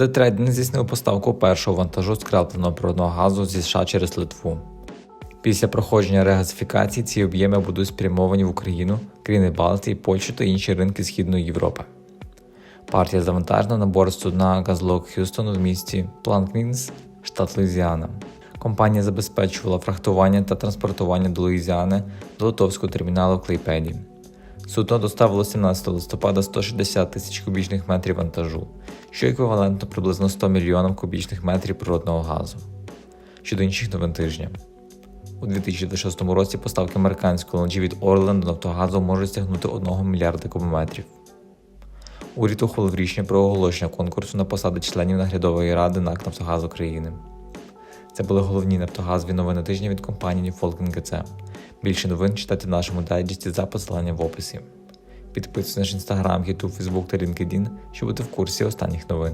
КД Трейдинг здійснив поставку першого вантажу скрапленого природного газу зі США через Литву. Після проходження регазифікації ці об'єми будуть спрямовані в Україну, країни Балтії, Польщу та інші ринки Східної Європи. Партія завантажена на борт судна Газлок Х'юстон в місті Планквінс, штат Луїзіана. Компанія забезпечувала фрахтування та транспортування до Луїзіани до Литовського терміналу в Клейпеді. Судно доставило 17 листопада 160 тисяч кубічних метрів вантажу, що еквівалентно приблизно 100 мільйонам кубічних метрів природного газу. Щодо інших новин тижня. У 2026 році поставки американського LNG від Orlen до Нафтогазу можуть сягнути 1 мільярда кубометрів. Уряд ухвалив рішення про оголошення конкурсу на посади членів наглядової ради НАК Нафтогаз України. Це були головні нафтогазові новини тижня від компанії Falcon GC. Більше новин читайте в нашому дайджесті за посиланням в описі. Підписуйтесь на наш інстаграм, YouTube, Фейсбук та LinkedIn, щоб бути в курсі останніх новин.